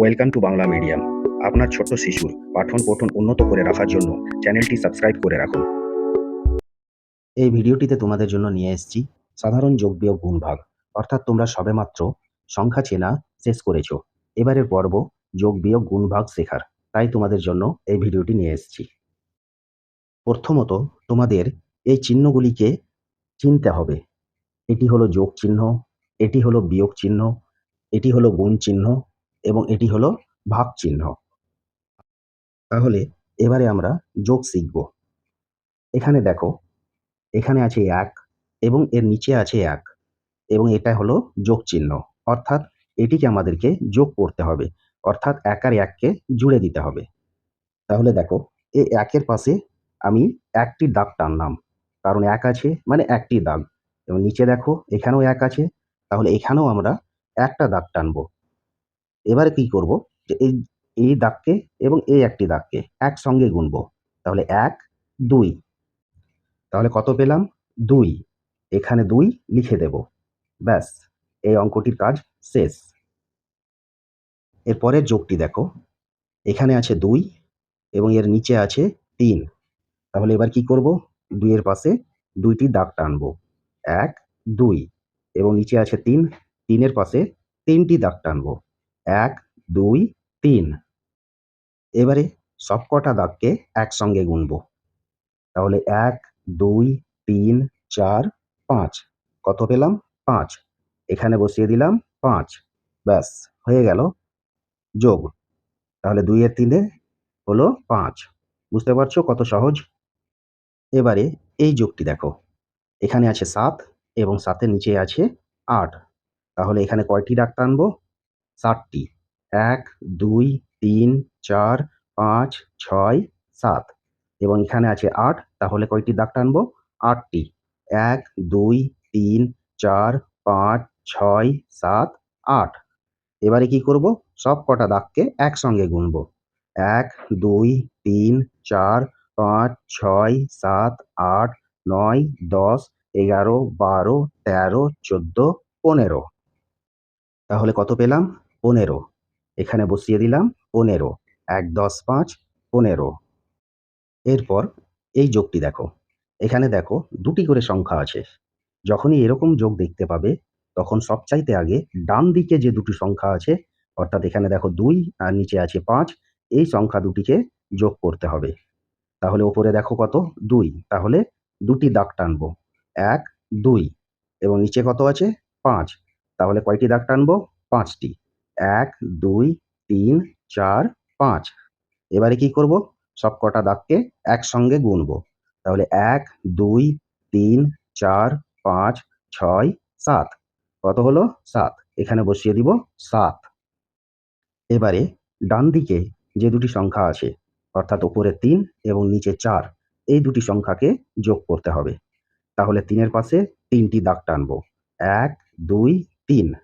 Welcome to Bangla medium আপনার ছোট্ট শিশুর পাঠন পঠন উন্নত করে রাখার জন্য চ্যানেলটি সাবস্ক্রাইব করে রাখুন। এই ভিডিওটিতে তোমাদের জন্য নিয়ে এসেছি সাধারণ যোগ বিয়োগ গুণ ভাগ। অর্থাৎ তোমরা সবেমাত্র সংখ্যা চেনা শেষ করেছ। এবারের পর্ব যোগ বিয়োগ গুণ ভাগ শেখার। তাই তোমাদের জন্য এই ভিডিওটি নিয়ে এসেছি। প্রথমত তোমাদের এই চিহ্নগুলিকে চিনতে হবে। এটি হলো যোগ চিহ্ন, এটি হলো বিয়োগ চিহ্ন, এটি হলো গুণ চিহ্ন এবং এটি হলো ভাগ চিহ্ন তাহলে এবারে আমরা যোগ শিখব। এখানে দেখো, এখানে আছে এক এবং এর নিচে আছে এক এবং এটা হলো যোগ চিহ্ন অর্থাৎ এটিকে আমাদেরকে যোগ করতে হবে। অর্থাৎ এক আর এককে জুড়ে দিতে হবে। তাহলে দেখো, এই একের পাশে আমি একটি দাগ টানলাম। কারণ এক আছে মানে একটি দাগ। এবং নিচে দেখো, এখানেও এক আছে। তাহলে এখানেও আমরা একটা দাগ টানবো। এবারে কি করব? যে এই এই দাগকে এবং এই একটি দাগকে একসঙ্গে গুনবো। তাহলে এক, দুই। তাহলে কত পেলাম? দুই। এখানে দুই লিখে দেব। ব্যাস, এই অঙ্কটির কাজ শেষ। এরপরের যোগটি দেখো। এখানে আছে দুই এবং এর নিচে আছে তিন। তাহলে এবার কি করব? দুইয়ের পাশে দুইটি দাগ টানবো। এক, দুই এবং নিচে আছে তিন। তিনের পাশে তিনটি দাগ টানবো। এক, দুই, তিন। এবারে সবকটা দাগকে একসঙ্গে গুনব। তাহলে এক, দুই, তিন, চার, পাঁচ। কত পেলাম? পাঁচ। এখানে বসিয়ে দিলাম পাঁচ। ব্যাস, হয়ে গেল যোগ। তাহলে দুইয়ের তিনে হলো পাঁচ। বুঝতে পারছ কত সহজ? এবারে এই যোগটি দেখো। এখানে আছে সাত এবং সাতের নিচে আছে আট। তাহলে এখানে কয়টি দাগ টানবো? ষাটটি এক, দুই, তিন, চার, পাঁচ, ছয়, সাত। এবং এখানে আছে আট, তাহলে কয়টি দাগ টানবো? আটটি। এক, দুই, তিন, চার, পাঁচ, ছয়, সাত, আট। এবারে কি করব? সব কটা দাগকে একসঙ্গে গুনব। এক, দুই, তিন, চার, পাঁচ, ছয়, সাত, আট, নয়, দশ, এগারো, বারো, তেরো, চোদ্দ, পনেরো। তাহলে কত পেলাম? পনেরো। এখানে বসিয়ে দিলাম পনেরো। এক, দশ, পাঁচ, পনেরো। এরপর এই যোগটি দেখো। এখানে দেখো দুটি করে সংখ্যা আছে। যখনই এরকম যোগ দেখতে পাবে, তখন সবচাইতে আগে ডান দিকে যে দুটি সংখ্যা আছে, অর্থাৎ এখানে দেখো দুই আর নিচে আছে পাঁচ, এই সংখ্যা দুটিকে যোগ করতে হবে। তাহলে ওপরে দেখো কত? দুই। তাহলে দুটি দাগ টানবো। এক, দুই। এবং নিচে কত আছে? পাঁচ। তাহলে কয়টি দাগ টানবো? পাঁচটি। এক, দুই, তিন, চার, পাঁচ। এবারে কি করব? সব কটা দাগকে একসঙ্গে গুনবো। তাহলে এক, দুই, তিন, চার, পাঁচ, ছয়, সাত। কত হলো? সাত। এখানে বসিয়ে দিব সাত। এবারে ডান দিকে যে দুটি সংখ্যা আছে, অর্থাৎ ওপরে তিন এবং নিচে চার, এই দুটি সংখ্যাকে যোগ করতে হবে। তাহলে তিনের পাশে তিনটি দাগ টানবো। এক, দুই, তিন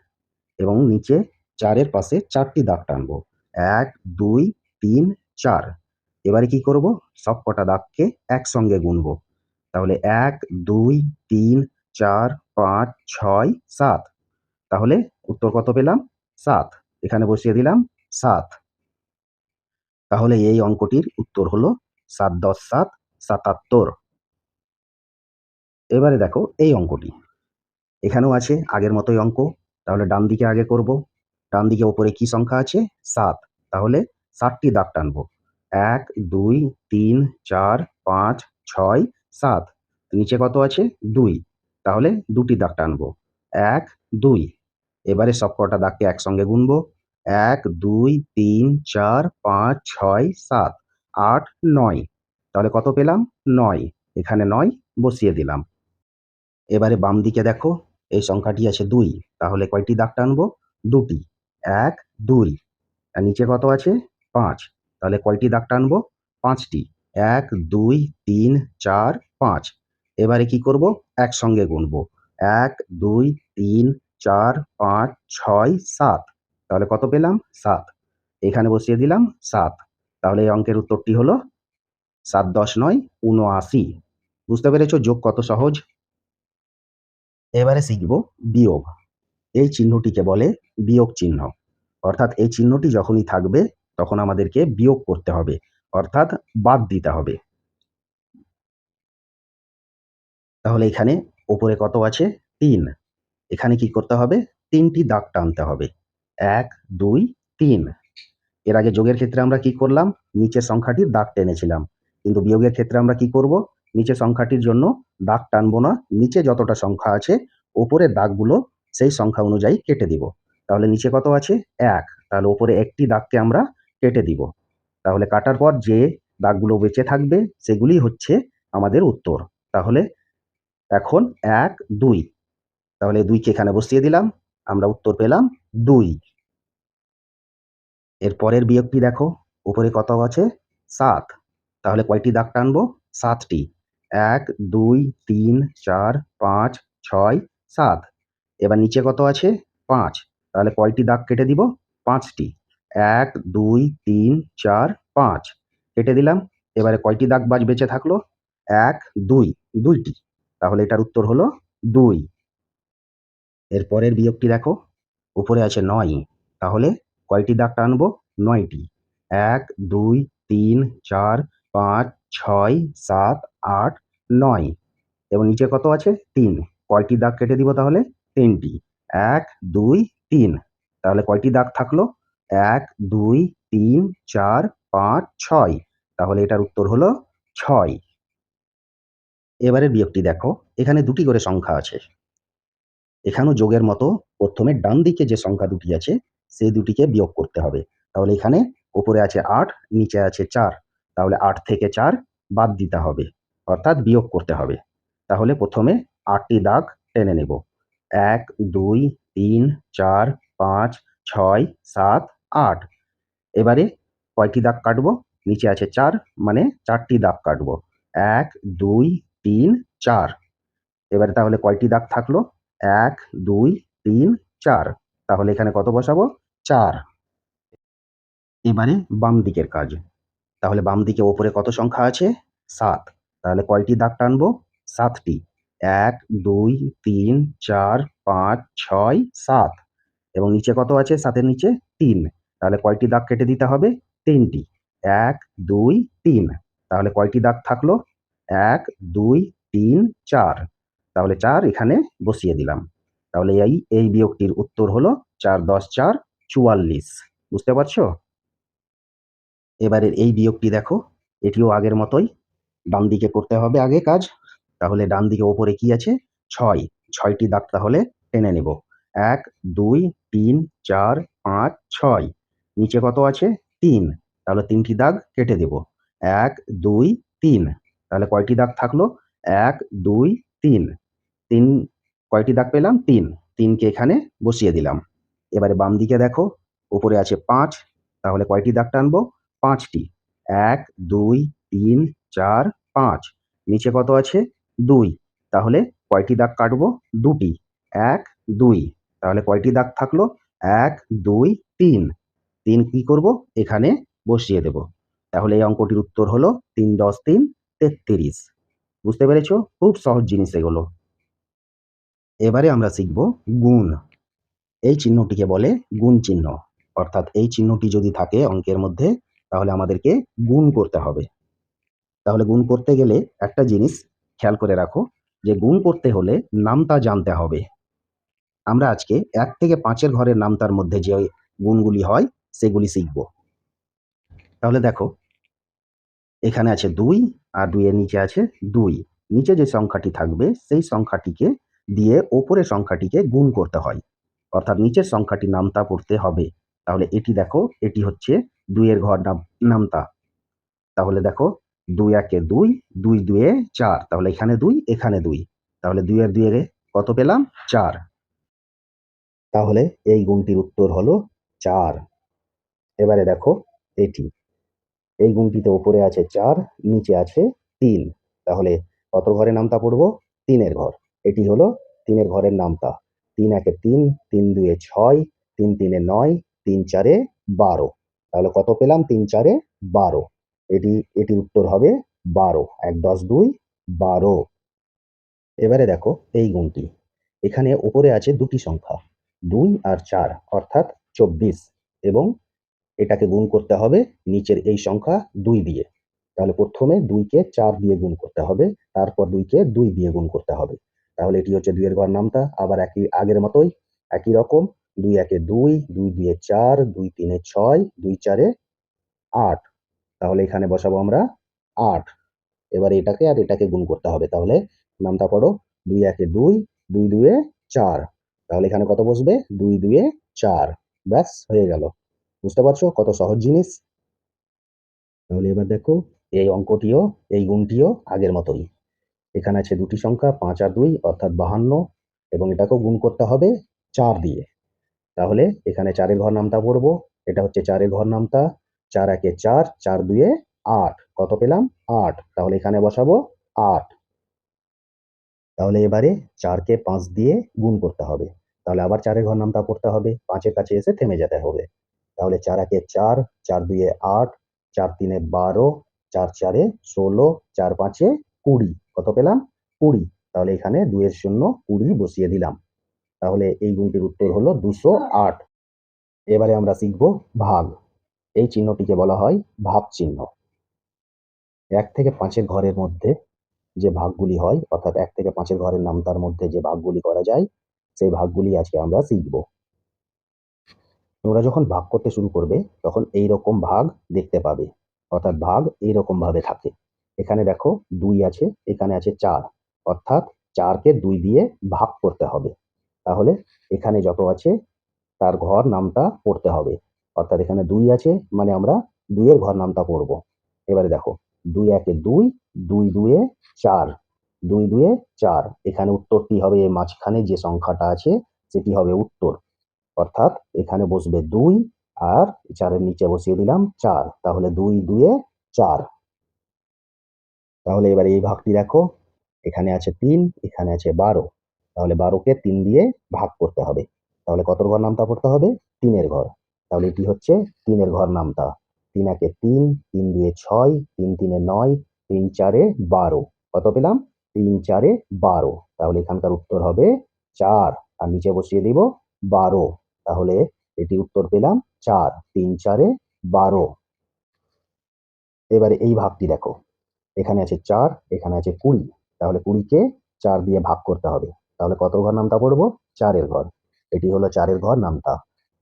এবং নিচে চারের পাশে চারটি দাগ টানবো। এক, দুই, তিন, চার। এবারে কি করব? সব কটা দাগকে একসঙ্গে গুনবো। তাহলে এক, দুই, তিন, চার, পাঁচ, ছয়, সাত। তাহলে উত্তর কত পেলাম? সাত। এখানে বসিয়ে দিলাম সাত। তাহলে এই অঙ্কটির উত্তর হলো সাত দশ সাত, সাতাত্তর। এবারে দেখো এই অঙ্কটি। এখানেও আছে আগের মতোই অঙ্ক। তাহলে ডান দিকে আগে করব। ডান দিকে ওপরে কি সংখ্যা আছে? সাত। তাহলে সাতটি দাগ টানবো। এক, দুই, তিন, চার, পাঁচ, ছয়, সাত। নিচে কত আছে? দুই। তাহলে দুটি দাগ টানবো। এক, দুই। এবারে সব কটা দাগকে একসঙ্গে গুনবো। এক, দুই, তিন, চার, পাঁচ, ছয়, সাত, আট, নয়। তাহলে কত পেলাম? নয়। এখানে নয় বসিয়ে দিলাম। এবারে বাম দিকে দেখো, এই সংখ্যাটি আছে দুই। তাহলে কয়টি দাগ টানবো? দুটি। এক, দুই। আর নিচে কত আছে? পাঁচ। তাহলে কয়টি দাগ টানবো পাঁচটি। এক, দুই, তিন, চার, পাঁচ। এবারে কি করব? একসঙ্গে গুনব। এক, দুই, তিন, চার, পাঁচ, ছয়, সাত। তাহলে কত পেলাম? সাত। এখানে বসিয়ে দিলাম সাত। তাহলে এই অঙ্কের উত্তরটি হলো সাত দশ নয়, উনআশি। বুঝতে পেরেছ যোগ কত সহজ? এবারে শিখব বিয়োগ। এই চিহ্নটিকে বলে বিয়োগ চিহ্ন। অর্থাৎ এই চিহ্নটি যখনই থাকবে, তখন আমাদেরকে বিয়োগ করতে হবে। অর্থাৎ বাদ দিতে হবে। তাহলে এখানে ওপরে কত আছে? তিন। এখানে কি করতে হবে? তিনটি দাগ টানতে হবে। এক, দুই, তিন। এর আগে যোগের ক্ষেত্রে আমরা কি করলাম? নিচের সংখ্যাটির দাগ টেনেছিলাম। কিন্তু বিয়োগের ক্ষেত্রে আমরা কি করব? নিচের সংখ্যাটির জন্য দাগ টানবো না। নিচে যতটা সংখ্যা আছে ওপরে দাগগুলো সেই সংখ্যা অনুযায়ী কেটে দিব। তাহলে নিচে কত আছে? এক। তাহলে ওপরে একটি দাগকে আমরা কেটে দিব। তাহলে কাটার পর যে দাগগুলো বেঁচে থাকবে, সেগুলি হচ্ছে আমাদের উত্তর। তাহলে এখন এক, দুই। তাহলে দুইকে এখানে বসিয়ে দিলাম। আমরা উত্তর পেলাম দুই। এর পরের বিয়োগটি দেখো। উপরে কত আছে? সাত। তাহলে কয়টি দাগ টানবো? সাতটি। এক, দুই, তিন, চার, পাঁচ, ছয়, সাত। এবার নিচে কত আছে? পাঁচ। তাহলে কয়টি দাগ কেটে দিব? পাঁচটি। এক, দুই, তিন, চার, পাঁচ। কেটে দিলাম। এবারে কয়টি দাগ বাজ বেঁচে থাকল? এক, দুই, দুইটি। তাহলে এটার উত্তর হলো দুই। এর পরের বিয়োগটি দেখো। উপরে আছে নয়। তাহলে কয়টি দাগ টানবো নয়টি। এক, দুই, তিন, চার, পাঁচ, ছয়, সাত, আট, নয়। এবং নিচে কত আছে? তিন। কয়টি দাগ কেটে দিব তাহলে? তিনটি। এক, দুই, তিন। তাহলে কয়টি দাগ থাকল? এক, দুই, তিন, চার, পাঁচ, ছয়। তাহলে এটার উত্তর হলো ছয়। এবারের বিয়োগটি দেখো। এখানে দুটি করে সংখ্যা আছে। এখানেও যোগের মতো প্রথমে ডান দিকে যে সংখ্যা দুটি আছে, সেই দুটিকে বিয়োগ করতে হবে। তাহলে এখানে উপরে আছে আট, নিচে আছে চার। তাহলে আট থেকে চার বাদ দিতে হবে। অর্থাৎ বিয়োগ করতে হবে। তাহলে প্রথমে আটটি দাগ টেনে নেব। এক, দুই, তিন, চার, পাঁচ, ছয়, সাত, আট। এবারে কয়টি দাগ কাটবো? নিচে আছে চার মানে চারটি দাগ কাটবো। এক, দুই, তিন, চার। এবারে তাহলে কয়টি দাগ থাকল? এক, দুই, তিন, চার। তাহলে এখানে কত বসাবো? চার। এবারে বাম দিকের কাজ। তাহলে বাম দিকে ওপরে কত সংখ্যা আছে? সাত। তাহলে কয়টি দাগ টানবো? সাতটি। এক, দুই, তিন, চার, পাঁচ, ছয়, সাত। এবং নিচে কত আছে? সাতের নিচে তিন। তাহলে কয়টি দাগ কেটে দিতে হবে? তিনটি। এক, দুই, তিন। তাহলে কয়টি দাগ থাকল? এক, দুই, তিন, চার। তাহলে চার এখানে বসিয়ে দিলাম। তাহলে এই এই বিয়োগটির উত্তর হলো চার, দশ, চার, চুয়াল্লিশ। বুঝতে পারছ? এবারের এই বিয়োগটি দেখো। এটিও আগের মতোই। ডান দিকে করতে হবে আগে কাজ। তাহলে ডান দিকে ওপরে কি আছে? ছয়। ছয়টি দাগ তাহলে টেনে নেব। এক, দুই, তিন, চার, পাঁচ, ছয়। নিচে কত আছে? তিন। তাহলে তিনটি দাগ কেটে দেব। এক, দুই, তিন। তাহলে কয়টি দাগ থাকল? এক, দুই, তিন। তিন, কয়টি দাগ পেলাম? তিন। তিনকে এখানে বসিয়ে দিলাম। এবারে বাম দিকে দেখো উপরে আছে পাঁচ। তাহলে কয়টি দাগ টানবো? পাঁচটি। এক, দুই, তিন, চার, পাঁচ। নিচে কত আছে? দুই। তাহলে কয়টি দাগ কাটবো? দুটি। এক, দুই। তাহলে কয়টি দাগ থাকল? এক, দুই, তিন। তিন কি করব? এখানে বসিয়ে দেব। তাহলে এই অঙ্কটির উত্তর হলো তিন দশ তিন তেত্রিশ। বুঝতে পেরেছ? খুব সহজ জিনিস এগুলো। এবারে আমরা শিখব গুণ। এই চিহ্নটিকে বলে গুণ চিহ্ন। অর্থাৎ এই চিহ্নটি যদি থাকে অঙ্কের মধ্যে, তাহলে আমাদেরকে গুণ করতে হবে। তাহলে গুণ করতে গেলে একটা জিনিস খেয়াল করে রাখো যে গুণ করতে হলে নামতা জানতে হবে। আমরা আজকে এক থেকে পাঁচের ঘরের নামতার মধ্যে যে গুণগুলি হয়, সেগুলি শিখব। তাহলে দেখো, এখানে আছে দুই আর দুইয়ের নিচে আছে দুই। নিচে যে সংখ্যাটি থাকবে, সেই সংখ্যাটিকে দিয়ে ওপরের সংখ্যাটিকে গুণ করতে হয়। অর্থাৎ নিচের সংখ্যাটি নামতা পড়তে হবে। তাহলে এটি দেখো, এটি হচ্ছে দুইয়ের ঘর নাম, নামতা। তাহলে দেখো দুই একে দুই দুই দুয়ে চার। তাহলে এখানে দুই এখানে দুই। তাহলে দুই দুইয়ের দুইয়ে কত পেলাম? চার। তাহলে এই গুণটির উত্তর হলো চার। এবারে দেখো এটি। এই গুণটিতে উপরে আছে চার, নিচে আছে তিন। তাহলে কত ঘরে নামতা পড়ব? তিনের ঘর। এটি হলো তিনের ঘরের নামতা। তিন একে তিন তিন দুয়ে ছয়, তিন তিনে নয়, তিন চারে বারো। তাহলে কত পেলাম? তিন চারে বারো। এটি এটির উত্তর হবে বারো। এক, দশ, দুই, বারো। এবারে দেখো এই গুণটি। এখানে উপরে আছে দুটি সংখ্যা, দুই আর চার, অর্থাৎ চব্বিশ। এবং এটাকে গুণ করতে হবে নিচের এই সংখ্যা দুই দিয়ে। তাহলে প্রথমে দুইকে চার দিয়ে গুণ করতে হবে, তারপর দুইকে দুই দিয়ে গুণ করতে হবে। তাহলে এটি হচ্ছে দুইয়ের ঘর নামতা, আবার একই আগের মতোই একই রকম, দুই একে দুই দুই দুয়ে চার, দুই তিনে ছয়, দুই চারে আট। তাহলে এখানে বসাবো আমরা আট। এবার এটাকে আর এটাকে গুণ করতে হবে। তাহলে নামটা পড়ো, দুই একে দুই দুই দুয়ে চার। তাহলে এখানে কত বসবে? দুই দুয়ে চার। ব্যাস, হয়ে গেল। বুঝতে পারছ? কত সহজ জিনিস। তাহলে এবার দেখো, এই অঙ্কটিও, এই গুণটিও আগের মতোই। এখানে আছে দুটি সংখ্যা, পাঁচ আর দুই, অর্থাৎ বাহান্ন, এবং এটাকেও গুণ করতে হবে চার দিয়ে। তাহলে এখানে চারের ঘর নামতা পড়ব। এটা হচ্ছে চারের ঘর নামতা চার একে চার চার দুয়ে আট। কত পেলাম? আট। তাহলে এখানে বসাবো আট। তাহলে এবারে চারকে পাঁচ দিয়ে গুণ করতে হবে। তাহলে আবার চারের ঘর নামটা পড়তে হবে। পাঁচের কাছে এসে থেমে যেতে হবে। তাহলে চার একে চার চার দুয়ে আট, চার তিনে বারো, চার চারে ষোলো, চার পাঁচে কুড়ি। কত পেলাম? কুড়ি। তাহলে এখানে দুইয়ের শূন্য কুড়ি বসিয়ে দিলাম। তাহলে এই গুণটির উত্তর হলো দুশো আট। এবারে আমরা শিখব ভাগ। এই চিহ্নটিকে বলা হয় ভাগ চিহ্ন। এক থেকে পাঁচের ঘরের মধ্যে যে ভাগগুলি হয়, অর্থাৎ এক থেকে পাঁচের ঘরের নামতার মধ্যে যে ভাগগুলি করা যায়, সেই ভাগগুলি আজকে আমরা শিখব। তোমরা যখন ভাগ করতে শুরু করবে, তখন এই রকম ভাগ দেখতে পাবে। অর্থাৎ ভাগ এই রকম ভাবে থাকে। এখানে দেখো দুই আছে, এখানে আছে চার। অর্থাৎ চারকে দুই দিয়ে ভাগ করতে হবে। তাহলে এখানে যত আছে, তার ঘর নামটা পড়তে হবে। অর্থাৎ এখানে দুই আছে মানে আমরা দুইয়ের ঘর নামটা পড়ব এবারে দেখো, দুই একে দুই দুই দুয়ে চার, দুই দুয়ে চার। এখানে উত্তরটি হবে? মাঝখানে যে সংখ্যাটা আছে, সেটি হবে উত্তর। অর্থাৎ এখানে বসবে দুই, আর চারের নিচে বসিয়ে দিলাম চার। তাহলে দুই দুয়ে চার। তাহলে এবারে এই ভাগটি দেখো, এখানে আছে তিন, এখানে আছে বারো। তাহলে বারোকে তিন দিয়ে ভাগ করতে হবে। তাহলে কত ঘর নামতা পড়তে হবে? তিনের ঘর। তাহলে এটি হচ্ছে তিনের ঘর নামতা। তিন একে তিন তিন দুয়ে ছয়, তিন তিনে নয়, তিন চারে বারো। কত পেলাম? তিন চারে বারো। তাহলে এখানকার উত্তর হবে চার। আর নিচে বসিয়ে দিব বারো। তাহলে এটি উত্তর পেলাম চার। তিন চারে বারো। এবারে এই ভাগটি দেখো। এখানে আছে চার, এখানে আছে কুড়ি। তাহলে কুড়িকে চার দিয়ে ভাগ করতে হবে। তাহলে কত ঘর নামতা পড়ব? চারের ঘর। এটি হলো চারের ঘর নামতা।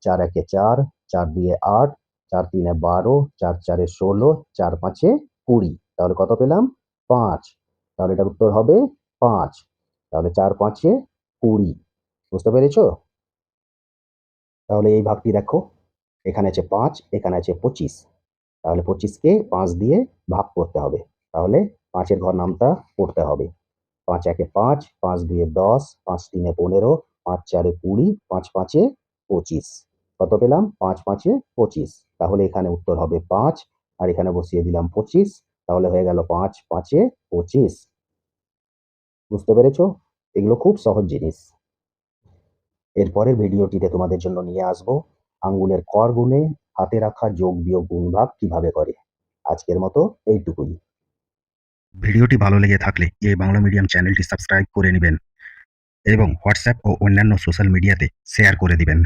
চার একে চার চার দুয়ে আট, চার তিনে বারো, চার চারে ষোলো, চার পাঁচে কুড়ি। তাহলে কত পেলাম? পাঁচ। তাহলে এটার উত্তর হবে পাঁচ। তাহলে চার পাঁচে কুড়ি। বুঝতে পেরেছ? তাহলে এই ভাগটি দেখো। এখানে আছে পাঁচ, এখানে আছে পঁচিশ। তাহলে পঁচিশকে পাঁচ দিয়ে ভাগ করতে হবে। তাহলে পাঁচের ঘর নামটা পড়তে হবে। পাঁচ একে পাঁচ পাঁচ দুয়ে দশ, পাঁচ তিনে পনেরো, পাঁচ চারে কুড়ি, পাঁচ পাঁচে পঁচিশ। কত পেলাম? পাঁচ পাঁচে পঁচিশ। তাহলে এখানে উত্তর হবে পাঁচ, আর এখানে বসিয়ে দিলাম পঁচিশ, তাহলে হয়ে গেল পাঁচ পাঁচে পঁচিশ। বুঝতে পেরেছ? এগুলো খুব সহজ জিনিস। এরপরের ভিডিওটিতে তোমাদের জন্য নিয়ে আসব আঙ্গুলের কর গুণে হাতে রাখা যোগ বিয়োগ গুণ ভাগ কীভাবে করে। আজকের মতো এইটুকুই। ভিডিওটি ভালো লেগে থাকলে এই বাংলা মিডিয়াম চ্যানেলটি সাবস্ক্রাইব করে নেবেন এবং হোয়াটসঅ্যাপ ও অন্যান্য সোশ্যাল মিডিয়াতে শেয়ার করে দিবেন।